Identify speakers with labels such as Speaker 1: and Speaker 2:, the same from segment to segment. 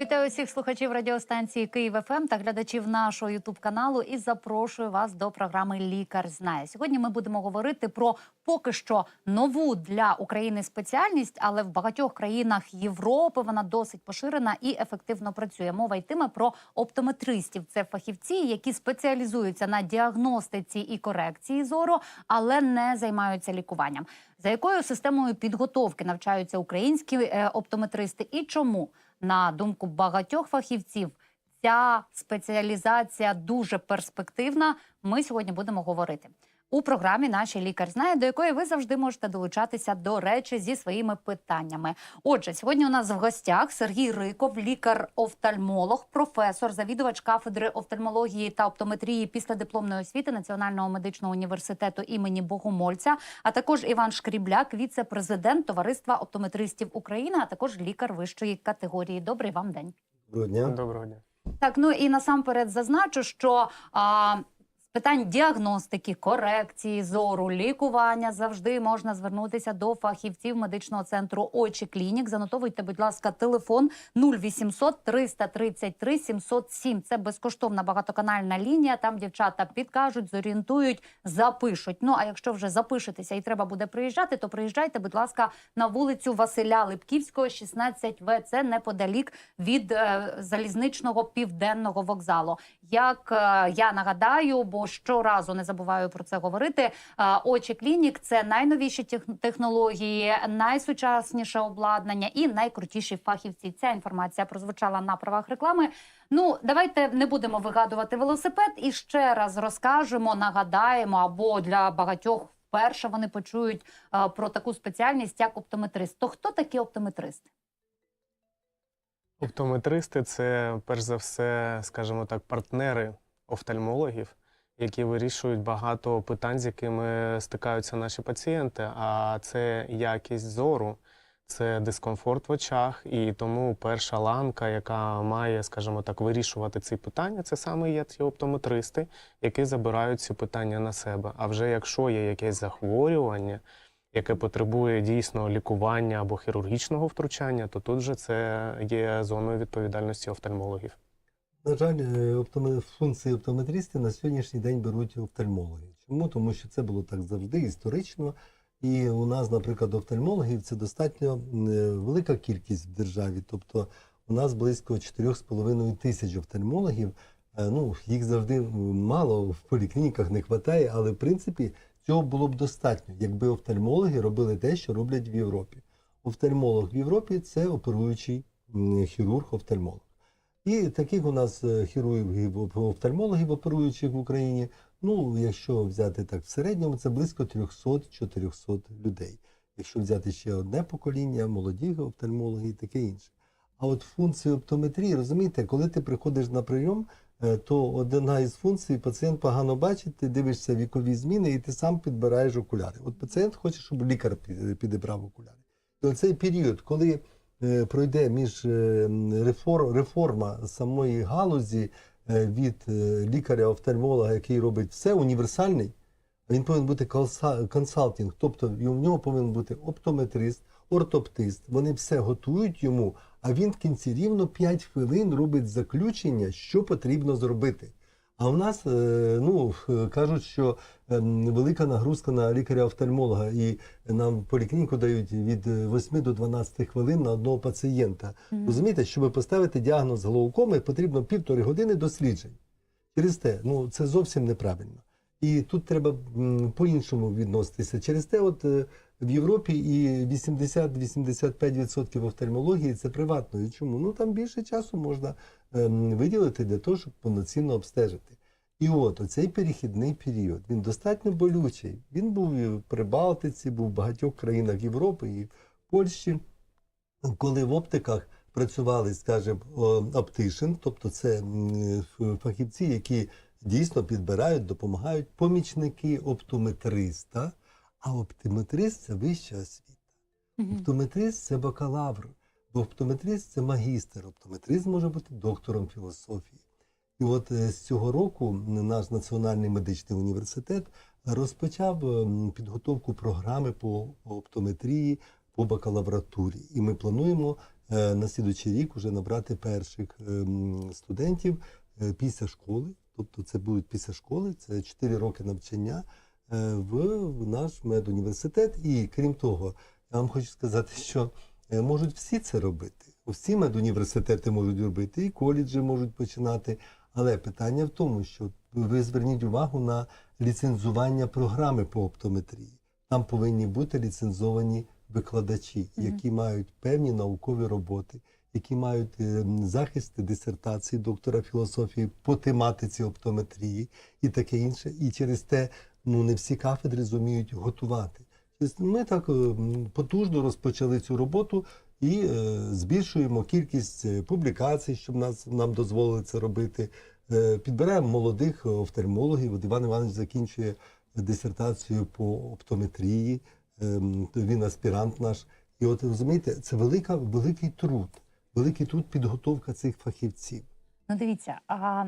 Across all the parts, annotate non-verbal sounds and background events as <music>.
Speaker 1: Вітаю всіх слухачів радіостанції Київ ФМ та глядачів нашого Ютуб каналу і запрошую вас до програми Лікар знає. Сьогодні ми будемо говорити про поки що нову для України спеціальність, але в багатьох країнах Європи вона досить поширена і ефективно працює. Мова йтиме про оптометристів. Це фахівці, які спеціалізуються на діагностиці і корекції зору, але не займаються лікуванням. За якою системою підготовки навчаються українські е, оптометристи і чому? На думку багатьох фахівців, ця спеціалізація дуже перспективна. Ми сьогодні будемо говорити у програмі. Нашій лікар знає, до якої ви завжди можете долучатися до речі зі своїми питаннями. Отже, сьогодні у нас в гостях Сергій Риков, лікар-офтальмолог, професор, завідувач кафедри офтальмології та оптометрії після дипломної освіти Національного медичного університету імені Богомольця, а також Іван Шкрібляк, віце-президент Товариства оптометристів України, а також лікар вищої категорії. Добрий вам день.
Speaker 2: Доброго дня.
Speaker 3: Доброго дня.
Speaker 1: Так, ну і насамперед зазначу, що а, з питань діагностики, корекції зору, лікування завжди можна звернутися до фахівців медичного центру Очі Клінік. Занотовуйте, будь ласка, телефон 0800 333 707. Це безкоштовна багатоканальна лінія. Там дівчата підкажуть, зорієнтують, запишуть. Ну а якщо вже запишетеся і треба буде приїжджати, то приїжджайте, будь ласка, на вулицю Василя Липківського, 16В. Це неподалік від е, залізничного південного вокзалу. Як е, я нагадаю, бо щоразу не забуваю про це говорити. Очі клінік це найновіші тех- технології, найсучасніше обладнання і найкрутіші фахівці. Ця інформація прозвучала на правах реклами. Ну, давайте не будемо вигадувати велосипед і ще раз розкажемо, нагадаємо або для багатьох вперше вони почують про таку спеціальність, як оптометрист. То хто такі оптометристи?
Speaker 3: Оптометристи це перш за все, скажімо так, партнери офтальмологів, які вирішують багато питань, з якими стикаються наші пацієнти. А це якість зору, це дискомфорт в очах, і тому перша ланка, яка має, скажімо так, вирішувати ці питання, це саме є ті оптометристи, які забирають ці питання на себе. А вже якщо є якесь захворювання, яке потребує дійсно лікування або хірургічного втручання, то тут же це є зоною відповідальності офтальмологів.
Speaker 2: На жаль, е, функції оптометристів на сьогоднішній день беруть офтальмологи. Чому? Тому що це було так завжди історично. І у нас, наприклад, офтальмологів це достатньо е, велика кількість в державі. Тобто у нас близько 4,5 тисяч офтальмологів. Е, Ну, їх завжди мало в поліклініках не вистачає, але в принципі цього було б достатньо, якби офтальмологи робили те, що роблять в Європі. Офтальмолог в Європі це оперуючий хірург-офтальмолог. І таких у нас е, хірургів, офтальмологів, оперуючих в Україні, ну, якщо взяти так в середньому, це близько 300-400 людей. Якщо взяти ще одне покоління, молоді офтальмологи і таке інше. А от функції оптометрії, розумієте, коли ти приходиш на прийом, е, то одна із функцій пацієнт погано бачить, ти дивишся вікові зміни і ти сам підбираєш окуляри. От пацієнт хоче, щоб лікар пі- підібрав окуляри. І оцей період, коли пройде між е, реформа самої галузі е, від е, лікаря-офтальмолога, який робить все універсальний, він повинен бути консалтинг, тобто у нього повинен бути оптометрист, ортоптист. Вони все готують йому, а він в кінці рівно 5 хвилин робить заключення, що потрібно зробити. А в нас е, ну, е, кажуть, що ем, велика нагрузка на лікаря-офтальмолога, і нам поліклініку дають від е, 8 до 12 хвилин на одного пацієнта. Розумієте, щоб поставити діагноз глаукоми, потрібно півтори години досліджень. Через те, ну це зовсім неправильно. І тут треба по-іншому відноситися. Через те, от е, в Європі і 80-85% офтальмології це приватно. Чому? Ну там більше часу можна виділити для того, щоб повноцінно обстежити. І от оцей перехідний період, він достатньо болючий. Він був і в Прибалтиці, був в багатьох країнах Європи і в Польщі, коли в оптиках працювали, скажімо, оптишин, тобто це фахівці, які дійсно підбирають, допомагають помічники оптометриста, а оптометрист це вища освіта. Оптометрист це бакалавр, бо оптометрист це магістр. Оптометрист може бути доктором філософії. І от е, з цього року наш Національний медичний університет розпочав ем, підготовку програми по оптометрії по бакалавратурі. І ми плануємо е, на слідуючий рік вже набрати перших студентів е, після школи. Тобто це будуть після школи, це 4 роки навчання е, в, наш медуніверситет. І крім того, я вам хочу сказати, що е, можуть всі це робити. Всі медуніверситети можуть робити, і коледжі можуть починати. Але питання в тому, що ви зверніть увагу на ліцензування програми по оптометрії. Там повинні бути ліцензовані викладачі, які мають певні наукові роботи, які мають е, захисти дисертації доктора філософії по тематиці оптометрії і таке інше. І через те ну, не всі кафедри зуміють готувати. Тобто Ми так е, потужно розпочали цю роботу і е, збільшуємо кількість е, публікацій, щоб нас, нам дозволили це робити. Підбираємо молодих офтальмологів. От Іван Іванович закінчує дисертацію по оптометрії. Він аспірант наш. І от розумієте, це велика, великий труд, великий труд підготовка цих фахівців.
Speaker 1: Ну, дивіться, а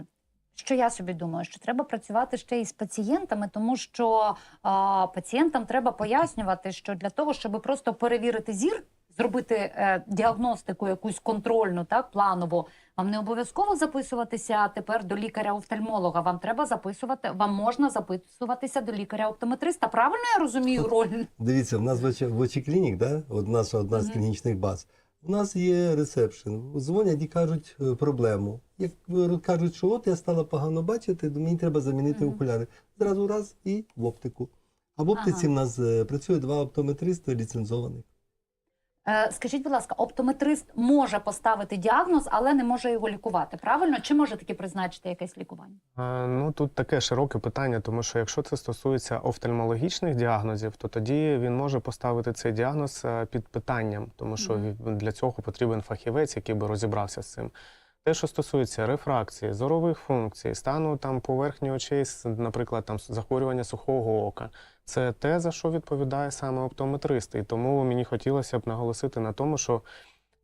Speaker 1: що я собі думаю, що треба працювати ще й з пацієнтами, тому що а, пацієнтам треба пояснювати, що для того, щоб просто перевірити зір, зробити е, діагностику якусь контрольну, так планову, вам не обов'язково записуватися тепер до лікаря-офтальмолога. Вам треба записувати, вам можна записуватися до лікаря-оптометриста. Правильно я розумію роль?
Speaker 2: Дивіться, в нас в очі, в очі клінік, да? от наша одна з клінічних баз. У нас є ресепшн. Дзвонять і кажуть е, проблему. Як кажуть, що от я стала погано бачити, мені треба замінити
Speaker 1: Мгм.
Speaker 2: окуляри. Зразу раз і в оптику. А в оптиці
Speaker 1: Ага.
Speaker 2: в нас е, працює два оптометристи ліцензованих.
Speaker 1: Е, Скажіть, будь ласка, оптометрист може поставити діагноз, але не може його лікувати. Правильно? Чи може таки призначити якесь лікування?
Speaker 3: Е, Ну тут таке широке питання, тому що якщо це стосується офтальмологічних діагнозів, то тоді він може поставити цей діагноз е, під питанням, тому що для цього потрібен фахівець, який би розібрався з цим. Те, що стосується рефракції, зорових функцій, стану там поверхні очей, наприклад, там захворювання сухого ока, це те, за що відповідає саме оптометрист. І тому мені хотілося б наголосити на тому, що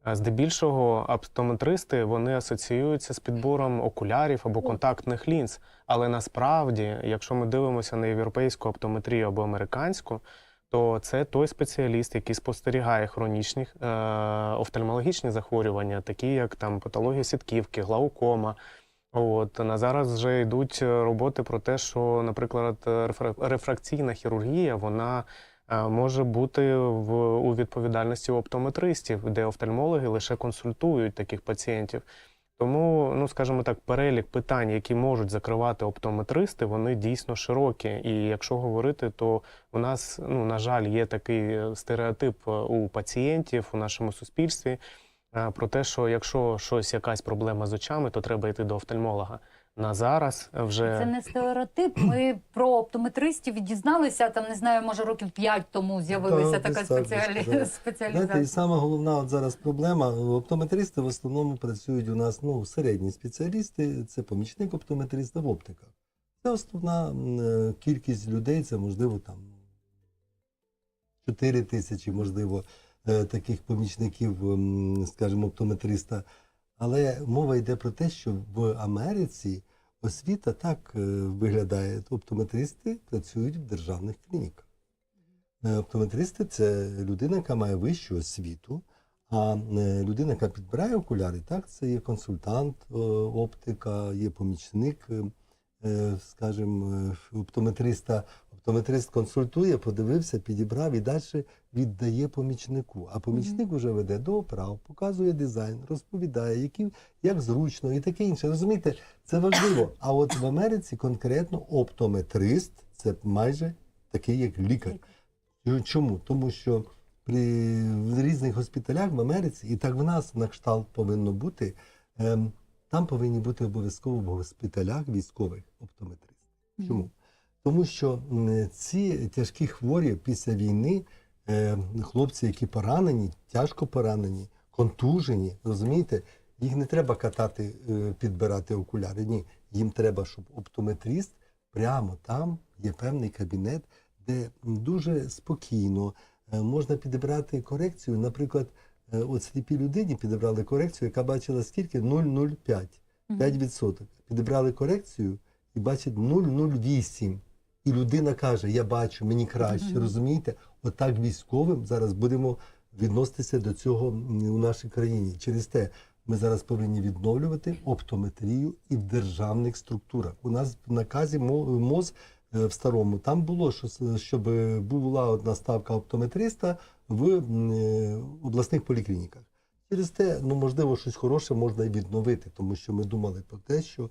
Speaker 3: е, здебільшого оптометристи вони асоціюються з підбором окулярів або контактних лінз. Але насправді, якщо ми дивимося на європейську оптометрію або американську, то це той спеціаліст, який спостерігає хронічні е, офтальмологічні захворювання, такі як там патологія сітківки, глаукома. От на зараз вже йдуть е, роботи про те, що, наприклад, е, рефракційна хірургія вона е, може бути в у відповідальності оптометристів, де офтальмологи лише консультують таких пацієнтів. Тому, ну скажімо так, перелік питань, які можуть закривати оптометристи, вони дійсно широкі. І якщо говорити, то у нас, ну на жаль, є такий стереотип у пацієнтів у нашому суспільстві про те, що якщо щось якась проблема з очами, то треба йти до офтальмолога. На зараз вже
Speaker 1: Це не стереотип. Ми про оптометристів дізналися там, не знаю, може років п'ять тому з'явилася така
Speaker 2: десь так,
Speaker 1: спеціалі... <laughs>
Speaker 2: Знаєте, і
Speaker 1: спеціалізація.
Speaker 2: сама головна от зараз проблема. Оптометристи в основному працюють у нас ну, середні спеціалісти, це помічник оптометриста в оптиках. Це основна е, кількість людей, це можливо там 4 тисячі, можливо, таких помічників, скажімо, оптометриста. Але мова йде про те, що в Америці освіта так е, виглядає. Оптометристи працюють в державних клініках. Е, Оптометристи це людина, яка має вищу освіту, а е, людина, яка підбирає окуляри, так, це є консультант е, оптика, є помічник, е, е, скажімо, е, оптометриста. Оптометрист консультує, подивився, підібрав і далі віддає помічнику. А помічник вже веде до оправ, показує дизайн, розповідає, які, як зручно і таке інше. Розумієте, це важливо. А от в Америці конкретно оптометрист це майже такий, як лікар. Чому? Тому що при в різних госпіталях в Америці, і так в нас на кшталт повинно бути, ем, там повинні бути обов'язково в госпіталях військових оптометристи. Чому? Тому що ці тяжкі хворі після війни, е, хлопці, які поранені, тяжко поранені, контужені, розумієте, їх не треба катати, е, підбирати окуляри. Ні, їм треба, щоб оптометрист прямо там є певний кабінет, де дуже спокійно е, можна підібрати корекцію. Наприклад, от сліпій людині підібрали корекцію, яка бачила скільки 0,05, 5%. підібрали корекцію і бачать 0,08. І людина каже: Я бачу, мені краще.
Speaker 1: Мгм.
Speaker 2: Розумієте? Отак військовим зараз будемо відноситися до цього у нашій країні. Через те ми зараз повинні відновлювати оптометрію і в державних структурах. У нас в наказі Мо- МОЗ е, в старому там було, що щоб була одна ставка оптометриста в е, обласних поліклініках. Через те, ну можливо, щось хороше можна і відновити, тому що ми думали про те, що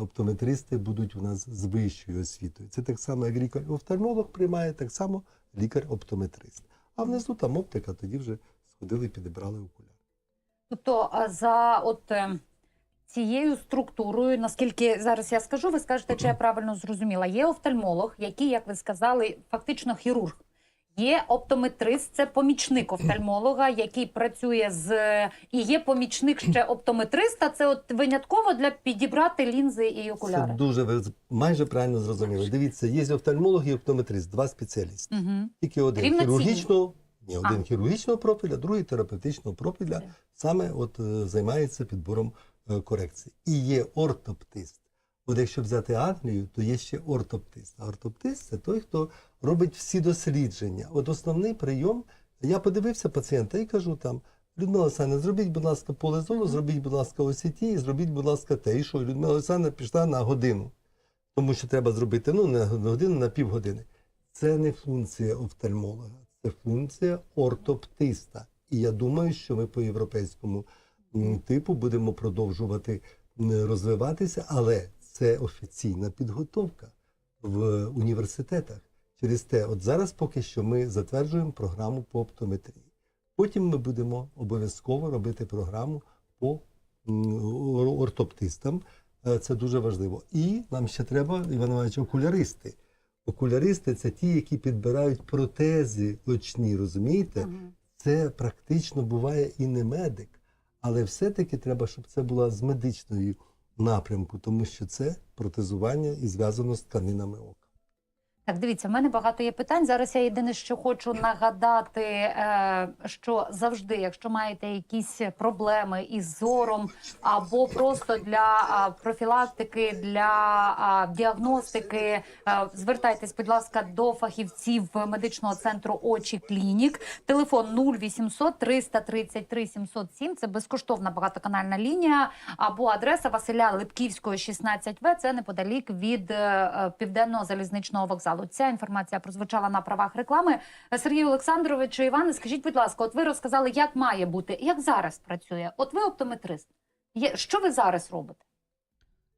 Speaker 2: оптометристи будуть у нас з вищою освітою. Це так само, як лікар-офтальмолог приймає, так само лікар-оптометрист. А внизу там оптика, тоді вже сходили і підібрали окуляри.
Speaker 1: Тобто за от е, цією структурою, наскільки зараз я скажу, ви скажете, чи я правильно зрозуміла. Є офтальмолог, який, як ви сказали, фактично хірург. Є оптометрист, це помічник офтальмолога, який працює з і є помічник ще оптометриста. Це от винятково для підібрати лінзи і окуляри.
Speaker 2: Це дуже ви майже правильно зрозуміли. Дивіться, є офтальмолог і оптометрист, два спеціалісти.
Speaker 1: Угу.
Speaker 2: Тільки один
Speaker 1: Рівноцінні?
Speaker 2: хірургічного, ні,
Speaker 1: А.
Speaker 2: хірургічного профіля, другий терапевтичного профіля. Саме от е, займається підбором е, корекції. І є ортоптист. От якщо взяти Англію, то є ще ортоптист. А ортоптист це той, хто робить всі дослідження. От основний прийом, я подивився пацієнта і кажу там. Людмила Олександровна, зробіть, будь ласка, поле зору, зробіть, будь ласка, ОСІТі, і зробіть, будь ласка, те. І що? Людмила Олександровна пішла на годину. Тому що треба зробити ну, не на годину, на півгодини. Це не функція офтальмолога, це функція ортоптиста. І я думаю, що ми по європейському типу будемо продовжувати розвиватися, але це офіційна підготовка в університетах. Через те, от зараз поки що ми затверджуємо програму по оптометрії. Потім ми будемо обов'язково робити програму по ортоптистам. Е, Це дуже важливо. І нам ще треба, Іван Іванович, окуляристи. Окуляристи це ті, які підбирають протези очні, розумієте? Це практично буває і не медик, але все-таки треба, щоб це було з медичної напрямку, тому що це протезування і зв'язано з тканинами ока.
Speaker 1: Так, дивіться, в мене багато є питань. Зараз я єдине, що хочу нагадати, е, що завжди, якщо маєте якісь проблеми із зором, або просто для профілактики, для діагностики, е, звертайтесь, будь ласка, до фахівців медичного центру очі клінік. Телефон 0800 333 707. Це безкоштовна багатоканальна лінія, або адреса Василя Липківського, 16В. Це неподалік від е, південного залізничного вокзалу. Ця інформація прозвучала на правах реклами. Сергію Олександровичу Іване, скажіть, будь ласка, от ви розказали, як має бути, як зараз працює? От ви оптометрист. Що ви зараз робите?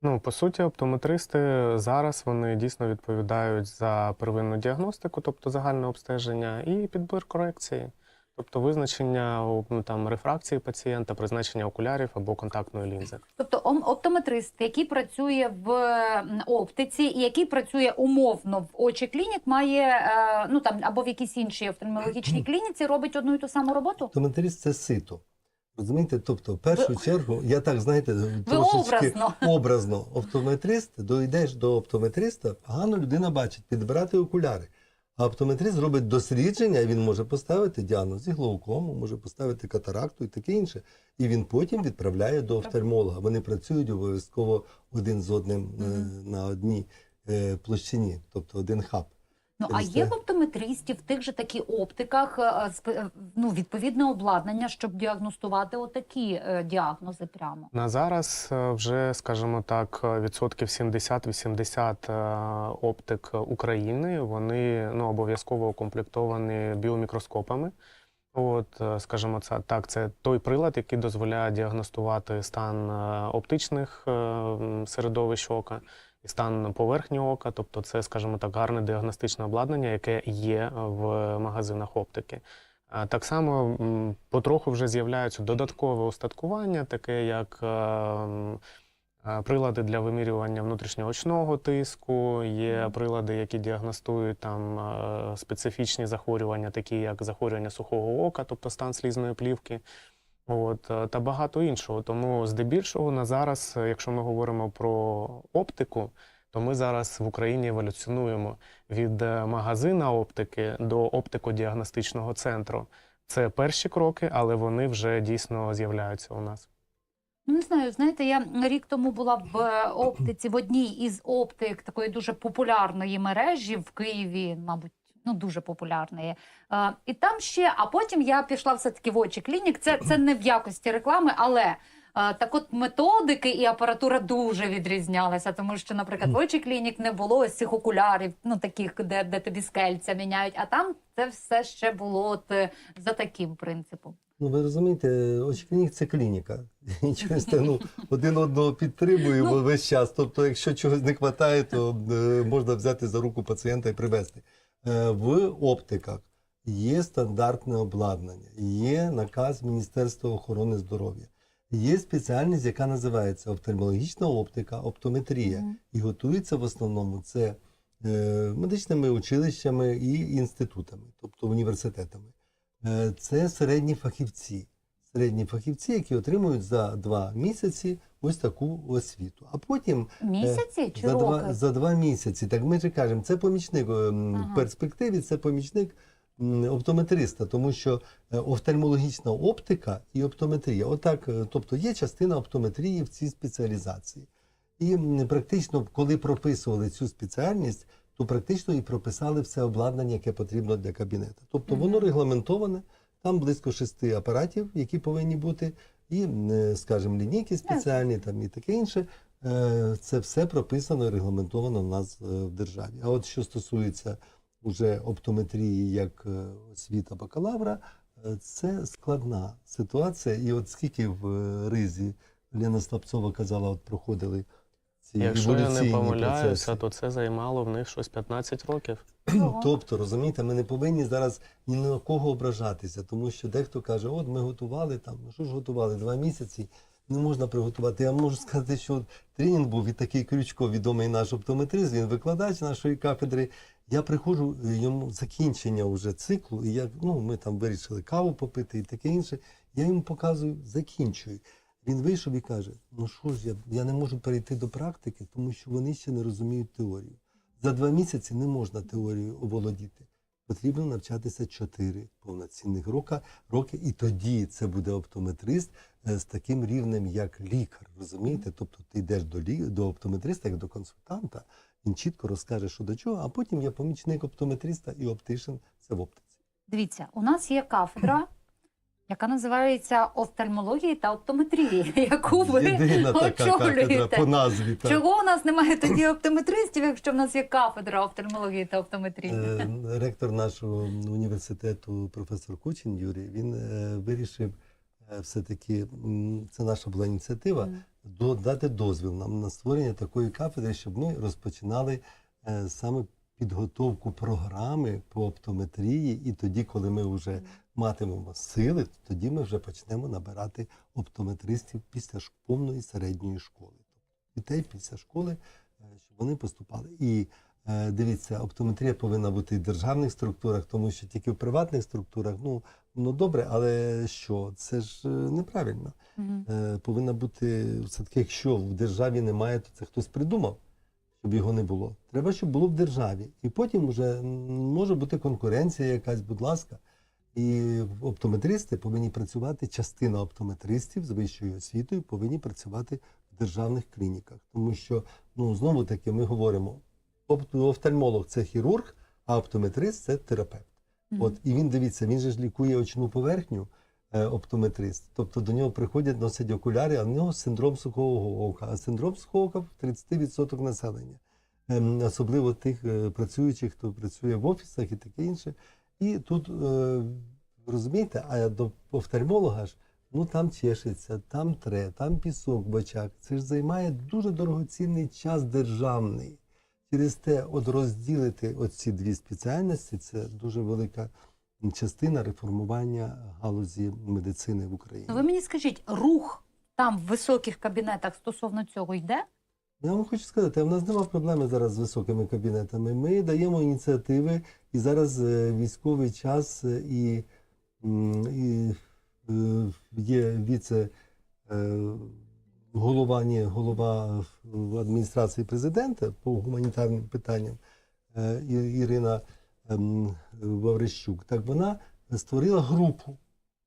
Speaker 3: Ну, по суті, оптометристи зараз вони дійсно відповідають за первинну діагностику, тобто загальне обстеження, і підбір корекції, тобто визначення ну, там, рефракції пацієнта, призначення окулярів або контактної лінзи.
Speaker 1: Тобто оптометрист, який працює в оптиці і який працює умовно в очі клінік, має е, ну там або в якійсь іншій офтальмологічній <clears throat> клініці, робить одну і ту саму роботу.
Speaker 2: Оптометрист це сито. Розумієте? Тобто, в першу
Speaker 1: Ви-
Speaker 2: чергу, я так знаєте, трошечки
Speaker 1: образно. <laughs>
Speaker 2: образно. Оптометрист, дойдеш до оптометриста, погано людина бачить, підбирати окуляри. А оптометрист робить дослідження, і він може поставити діагноз і глаукому, може поставити катаракту і таке інше. І він потім відправляє до офтальмолога. Вони працюють обов'язково один з одним
Speaker 1: Мгм.
Speaker 2: на одній е, площині, тобто один хаб.
Speaker 1: Ну а є в оптометристів в тих же такі оптиках е, е, ну, відповідне обладнання, щоб діагностувати отакі е, діагнози прямо.
Speaker 3: На зараз е, вже, скажімо так, е, відсотків 70-80 е, оптик України вони ну, обов'язково укомплектовані біомікроскопами. От, е, скажімо, це так, це той прилад, який дозволяє діагностувати стан е, оптичних е, середовищ ока і стан поверхні ока. Тобто, це, скажімо так, гарне діагностичне обладнання, яке є в магазинах оптики. Так само потроху вже з'являються додаткове устаткування, таке як е, е, прилади для вимірювання внутрішньоочного тиску, є прилади, які діагностують там е, специфічні захворювання, такі як захворювання сухого ока, тобто стан слізної плівки. От, е, та багато іншого. Тому здебільшого на зараз, е, якщо ми говоримо про оптику, то ми зараз в Україні еволюціонуємо від е, магазина оптики до оптико-діагностичного центру. Це перші кроки, але вони вже дійсно з'являються у нас.
Speaker 1: Ну, не знаю, знаєте, я рік тому була в оптиці в одній із оптик такої дуже популярної мережі в Києві, мабуть, ну дуже популярної. Е, і там ще, а потім я пішла все-таки в очі клінік. Це, це не в якості реклами, але. е, Так от методики і апаратура дуже відрізнялися, тому що, наприклад, в очі клінік не було ось цих окулярів, ну таких, де, де тобі скельця міняють, а там це все ще було от, е, за таким принципом.
Speaker 2: Ну, ви розумієте, очі це клініка. І через те, ну, один одного підтримуємо
Speaker 1: Ну.
Speaker 2: весь час. Тобто, якщо чогось не вистачає, то можна взяти за руку пацієнта і привезти. Е, в оптиках є стандартне обладнання, є наказ Міністерства охорони здоров'я. Є спеціальність, яка називається офтальмологічна оптика, оптометрія.
Speaker 1: Мгм.
Speaker 2: І готується в основному це е, медичними училищами і інститутами, тобто університетами. Е, Це середні фахівці. Середні фахівці, які отримують за два місяці ось таку освіту. А потім
Speaker 1: Місяці чи
Speaker 2: за
Speaker 1: роки?
Speaker 2: два, за два місяці, так ми ж кажемо, це помічник ем,
Speaker 1: Ага.
Speaker 2: в перспективі, це помічник оптометриста, тому що е, офтальмологічна оптика і оптометрія. Отак, е, тобто є частина оптометрії в цій спеціалізації. І практично, коли прописували цю спеціальність, то практично і прописали все обладнання, яке потрібно для кабінету. Тобто воно регламентоване, там близько шести апаратів, які повинні бути, і, е, скажімо, лінійки спеціальні там і таке інше. Е, Це все прописано і регламентовано в нас е, в державі. А от що стосується уже оптометрії як освіта бакалавра, це складна ситуація. І от скільки в ризі Лена Слабцова казала, от проходили ці
Speaker 3: Якщо я не помиляюся,
Speaker 2: процеси.
Speaker 3: то це займало в них щось 15 років.
Speaker 2: Тобто, розумієте, ми не повинні зараз ні на кого ображатися, тому що дехто каже, от ми готували там, ну що ж готували, два місяці, не можна приготувати. Я можу сказати, що от тренінг був і такий Крючко, відомий наш оптометрист, він викладач нашої кафедри. Я приходжу йому закінчення вже циклу, і я, ну, ми там вирішили каву попити і таке інше. Я йому показую, закінчую. Він вийшов і каже: ну що ж, я, я не можу перейти до практики, тому що вони ще не розуміють теорію. За два місяці не можна теорію оволодіти. Потрібно навчатися 4 повноцінних роки, роки, і тоді це буде оптометрист е, з таким рівнем, як лікар. Розумієте? Тобто ти йдеш до, лі... до оптометриста, як до консультанта, він чітко розкаже, що до чого, а потім я помічник оптометриста і оптишин це в оптиці.
Speaker 1: Дивіться, у нас є кафедра, яка називається офтальмології та оптометрії, <laughs> яку ви
Speaker 2: Єдина така кафедра
Speaker 1: очолюєте.
Speaker 2: по назві. Так.
Speaker 1: Чого у нас немає тоді оптометристів, якщо в нас є кафедра офтальмології та оптометрії?
Speaker 2: Е, Ректор нашого університету, професор Кучин Юрій, він е, вирішив е, все-таки, м, це наша була ініціатива,
Speaker 1: Мгм.
Speaker 2: до- дати дозвіл нам на створення такої кафедри, щоб ми розпочинали е, саме підготовку програми по оптометрії, і тоді, коли ми вже матимемо сили, тоді ми вже почнемо набирати оптометристів після повної середньої школи. Тобто дітей після школи, е, щоб вони поступали. І е, дивіться, оптометрія повинна бути в державних структурах, тому що тільки в приватних структурах, ну, ну добре, але що? Це ж е, неправильно. Е, повинна бути все-таки, якщо в державі немає, то це хтось придумав, щоб його не було. Треба, щоб було в державі. І потім вже може бути конкуренція якась, будь ласка. І оптометристи повинні працювати, частина оптометристів з вищою освітою повинні працювати в державних клініках. Тому що, ну, знову таки, ми говоримо, офтальмолог це хірург, а оптометрист це терапевт. От, і він дивіться, він же ж лікує очну поверхню, оптометрист. Тобто до нього приходять, носять окуляри, а в нього синдром сухого ока. А синдром сухого ока в 30% населення. Ем, Особливо тих е, працюючих, хто працює в офісах і таке інше. І тут, е, розумієте, а до офтальмолога ж, ну там чешеться, там тре, там пісок очах. Це ж займає дуже дорогоцінний час державний. Через те, от розділити оці дві спеціальності, це дуже велика частина реформування галузі медицини в Україні.
Speaker 1: Ви мені скажіть, рух там в високих кабінетах стосовно цього йде?
Speaker 2: Я вам хочу сказати, в нас немає проблеми зараз з високими кабінетами. Ми даємо ініціативи, і зараз е, військовий час, е, і, і е, є віце голова, ні, голова в адміністрації президента по гуманітарним питанням Ірина Ваврищук. Так вона створила групу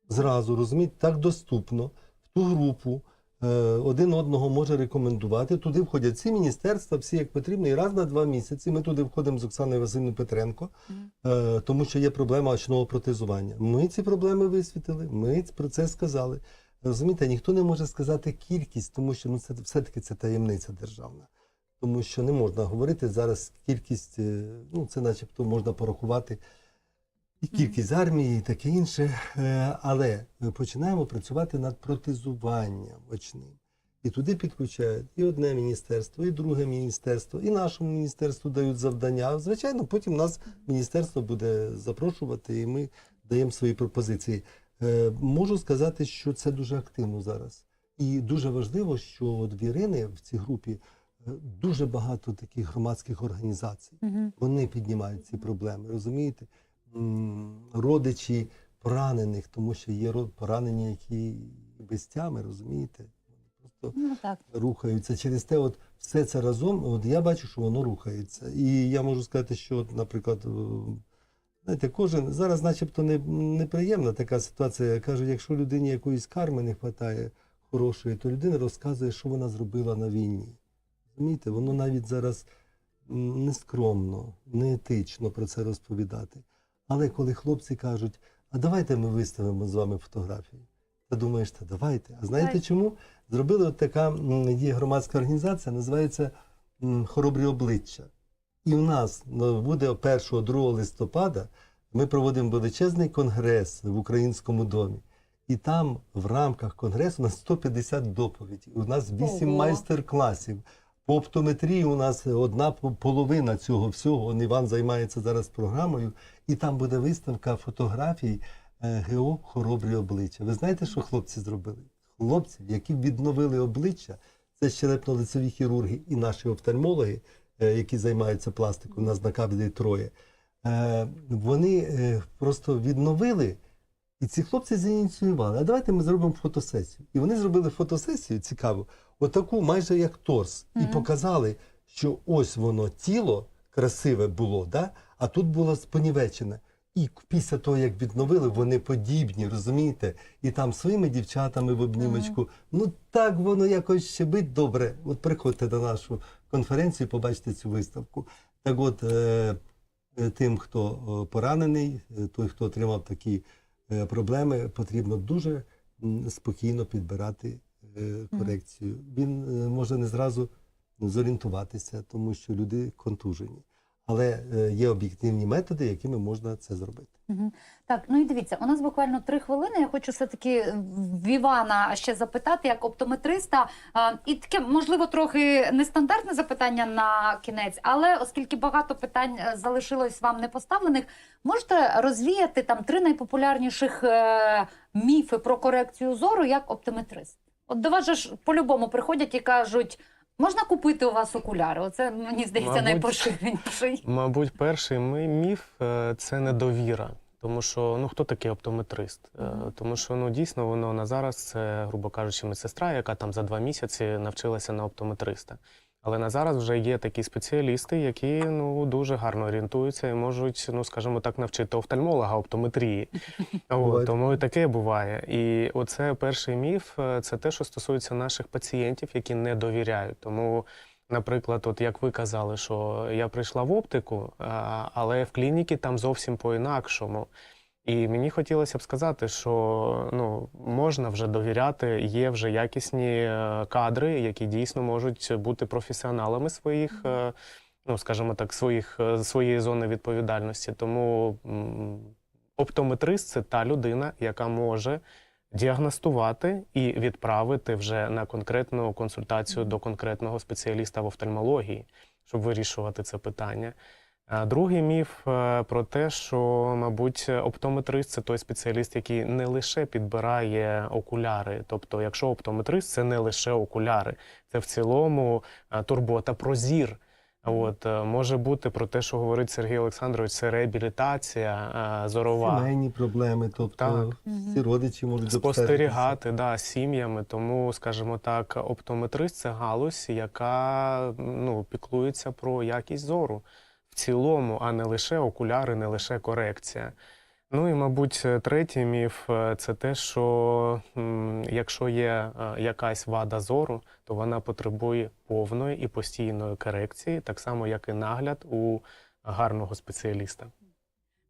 Speaker 2: зразу, розумієте, так доступно в ту групу е, один одного може рекомендувати. Туди входять всі міністерства, всі як потрібно. І раз на два місяці ми туди входимо з Оксаною Васильівною Петренко, е, тому що є проблема очного протезування. Ми ці проблеми висвітили, ми про це сказали. Розумієте, ніхто не може сказати кількість, тому що ну, це все-таки це таємниця державна. Тому що не можна говорити зараз кількість, е, ну це начебто можна порахувати і кількість армії, і таке інше. Е, Але ми починаємо працювати над протезуванням очним. І туди підключають і одне міністерство, і друге міністерство, і нашому міністерству дають завдання. Звичайно, потім нас міністерство буде запрошувати, і ми даємо свої пропозиції. Е, Можу сказати, що це дуже активно зараз. І дуже важливо, що от в Ірини в цій групі дуже багато таких громадських організацій.
Speaker 1: Мгм.
Speaker 2: Вони піднімають ці проблеми, розумієте? Родичі поранених, тому що є поранені, які без тями, розумієте? Вони Просто
Speaker 1: Ну так.
Speaker 2: рухаються. Через те, от все це разом, от я бачу, що воно рухається. І я можу сказати, що, от, наприклад, е, знаєте, кожен зараз, начебто, не, неприємна така ситуація. Я кажу, якщо людині якоїсь карми не вистачає хорошої, то людина розказує, що вона зробила на війні. Розумієте, воно навіть зараз нескромно, неетично про це розповідати. Але коли хлопці кажуть, а давайте ми виставимо з вами фотографії. Ти думаєш, та давайте. А знаєте
Speaker 1: Давайте.
Speaker 2: чому? Зробили от така є громадська організація, називається Хоробрі обличчя. І в нас ну, буде 1-2 листопада. Ми проводимо величезний конгрес в українському домі. І там в рамках конгресу у нас 150 доповідей. У нас 8
Speaker 1: Ого.
Speaker 2: майстер-класів. По оптометрії у нас одна половина цього всього. Он Іван займається зараз програмою, і там буде виставка фотографій е, ГО Хоробрі обличчя. Ви знаєте, що хлопці зробили? Хлопці, які відновили обличчя, це щелепно-лицеві хірурги і наші офтальмологи, е, які займаються пластикою, у нас на кафедрі троє. Е, Вони просто відновили. І ці хлопці зініціювали. А давайте ми зробимо фотосесію. І вони зробили фотосесію цікаву, отаку, майже як торс, і показали, що ось воно тіло красиве було, да? а тут було спонівечене. І після того, як відновили, вони подібні, розумієте? І там своїми дівчатами в обнімочку. Ну так воно якось щебить добре. От приходьте на нашу конференцію, побачите цю виставку. Так от, е, е, тим, хто поранений, е, той, хто отримав такі проблеми, потрібно дуже спокійно підбирати е, корекцію. Він е, може не зразу зорієнтуватися, тому що люди контужені. Але е, є об'єктивні методи, якими можна це зробити.
Speaker 1: Так, ну і дивіться, у нас буквально три хвилини. Я хочу все-таки в Івана ще запитати, як оптометриста. І таке, можливо, трохи нестандартне запитання на кінець, але оскільки багато питань е, залишилось вам не поставлених, можете розвіяти там три найпопулярніших е, міфи про корекцію зору як оптометрист. От до вас же ж по-любому приходять і кажуть. Можна купити у вас окуляри? Оце мені здається
Speaker 3: Мабуть,
Speaker 1: найпоширеніший. <laughs>
Speaker 3: Мабуть, перший мій міф е, це недовіра. Тому що ну хто такий оптометрист?
Speaker 1: Мгм.
Speaker 3: Тому що ну дійсно воно на зараз це, грубо кажучи, медсестра, яка там за два місяці навчилася на оптометриста. Але на зараз вже є такі спеціалісти, які ну дуже гарно орієнтуються і можуть, ну скажімо так, навчити офтальмолога оптометрії. <laughs> От, тому і таке буває. І оце перший міф е, це те, що стосується наших пацієнтів, які не довіряють. Тому, наприклад, от як ви казали, що я прийшла в оптику, але в клініці там зовсім по-інакшому. І мені хотілося б сказати, що ну, можна вже довіряти, є вже якісні е, кадри, які дійсно можуть бути професіоналами своїх, е, ну скажімо так, своїх, е, своєї зони відповідальності. Тому оптометрист це та людина, яка може діагностувати і відправити вже на конкретну консультацію до конкретного спеціаліста в офтальмології, щоб вирішувати це питання. А Другий міф е, про те, що, мабуть, оптометрист це той спеціаліст, який не лише підбирає окуляри. Тобто, якщо оптометрист, це не лише окуляри, це в цілому е, турбота про зір. От е, може бути про те, що говорить Сергій Олександрович, це реабілітація зорова.
Speaker 2: Сімейні проблеми, тобто
Speaker 3: Так.
Speaker 2: всі родичі можуть
Speaker 3: спостерігати да, сім'ями. Тому, скажімо так, оптометрист це галузь, яка ну, піклується про якість зору в цілому, а не лише окуляри, не лише корекція. Ну і, мабуть, третій міф е, це те, що якщо є е, якась вада зору, то вона потребує повної і постійної корекції, так само як і нагляд у гарного спеціаліста.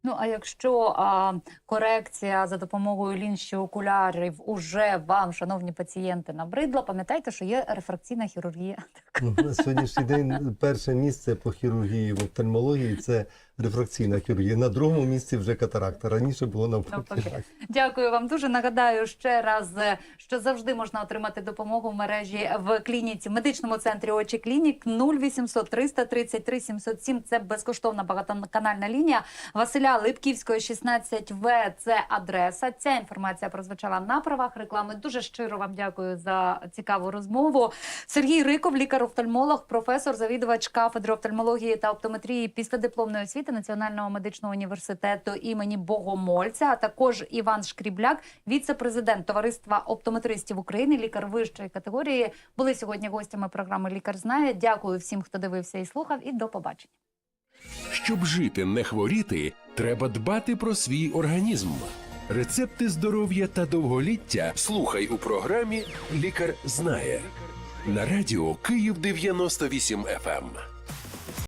Speaker 1: Ну а якщо а, корекція за допомогою лінші окулярів уже вам, шановні пацієнти, набридла, пам'ятайте, що є рефракційна хірургія.
Speaker 2: Ну, На сьогоднішній день перше місце по хірургії в офтальмології це рефракційна хірургія. На другому місці вже катаракта. Раніше було
Speaker 1: навпаки. Дякую вам дуже. Нагадаю ще раз, е, що завжди можна отримати допомогу в мережі в клініці, в медичному центрі очі клінік 0800 333 707. Це безкоштовна багатоканальна лінія. Василя Липківської, 16В. Це адреса. Ця інформація прозвучала на правах реклами. Дуже щиро вам дякую за цікаву розмову. Сергій Риков, лікар-офтальмолог, професор, завідувач кафедри офтальмології та оптометрії післядипломної освіти Національного медичного університету імені Богомольця, а також Іван Шкрібляк, віце-президент товариства оптометристів України, лікар вищої категорії, були сьогодні гостями програми Лікар знає. Дякую всім, хто дивився і слухав, і до побачення.
Speaker 4: Щоб жити, не хворіти, треба дбати про свій організм. Рецепти здоров'я та довголіття слухай у програмі Лікар знає на радіо Київ 98 FM.